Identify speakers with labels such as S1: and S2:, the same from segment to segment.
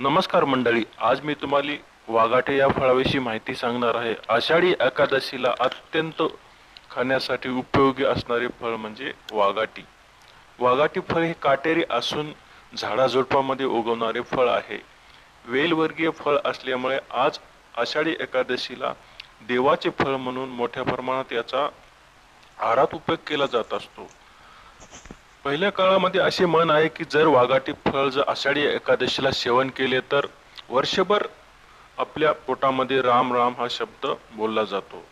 S1: नमस्कार मंडळी आज मी तुम्हाला वाघाटे या फळाविषयी माहिती सांगणार आहे. आषाढी एकादशीला अत्यंत खाण्यासाठी उपयोगी असणारे फळ म्हणजे वाघाटी. वाघाटी फळ हे काटेरी असून झाडाझुडपामध्ये उगवणारे फळ आहे. वेलवर्गीय फळ असल्यामुळे आज आषाढी एकादशीला देवाचे फळ म्हणून मोठ्या प्रमाणात याचा आहारात उपयोग केला जात असतो. पहिल्या काळामध्ये असे म्हण आहे की जर वाघाटी फळ जर आषाढी एकादशीला सेवन केले तर वर्षभर आपल्या पोटामध्ये राम राम हा शब्द बोलला जातो.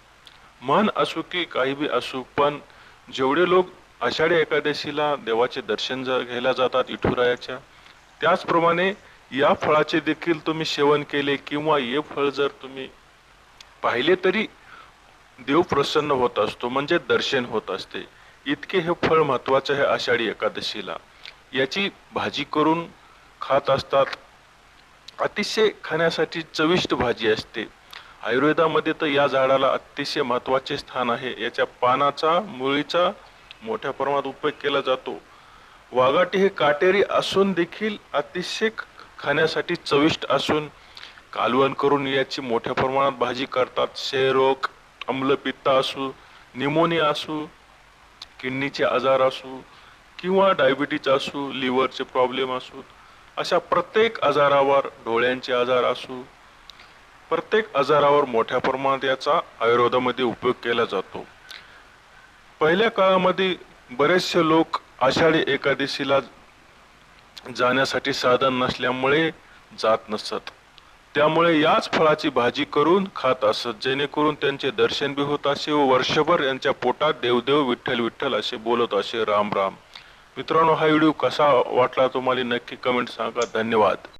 S1: मन असू की काही बी असू पण जेवढे लोक आषाढी एकादशीला देवाचे दर्शन घ्यायला जातात इठुरायाच्या त्याचप्रमाणे या फळाचे देखील तुम्ही सेवन केले किंवा हे फळ जर तुम्ही पाहिले तरी देव प्रसन्न होत असतो म्हणजे दर्शन होत असते. इतके हे फळ महत्त्वाचे आहे आषाढी एकादशीला. याची भाजी करून खात असतात. अतिशय खाण्यासाठी चविष्ट भाजी असते. आयुर्वेदामध्ये तर या झाडाला अतिशय महत्त्वाचे स्थान आहे. याच्या पानाचा मुळीचा मोठ्या प्रमाणात उपयोग केला जातो. वाघाटी हे काटेरी असून देखील अतिशय खाण्यासाठी चविष्ट असून कालवण करून याची मोठ्या प्रमाणात भाजी करतात. क्षयरोग आम्लपित्त असू निमोनिया असू किडनीचे आजार असू किंवा डायबिटीज असू लिव्हरचे प्रॉब्लेम असू अशा प्रत्येक आजारावर डोळ्यांचे आजार असू प्रत्येक आजारावर मोठ्या प्रमाणात याचा आयुर्वेदामध्ये उपयोग केला जातो. पहिल्या काळामध्ये बरेचसे लोक आषाढी एकादशीला जाण्यासाठी साधन नसल्यामुळे जात नसत. त्यामुळे याच फळाची भाजी करून खात असत जेणेकरून त्यांचे दर्शन बी होत असे व वर्षभर यांच्या पोटात देवदेव विठ्ठल विठ्ठल असे बोलत असे राम राम. मित्रांनो हा व्हिडिओ कसा वाटला तुम्हाला नक्की कमेंट सांगा. धन्यवाद.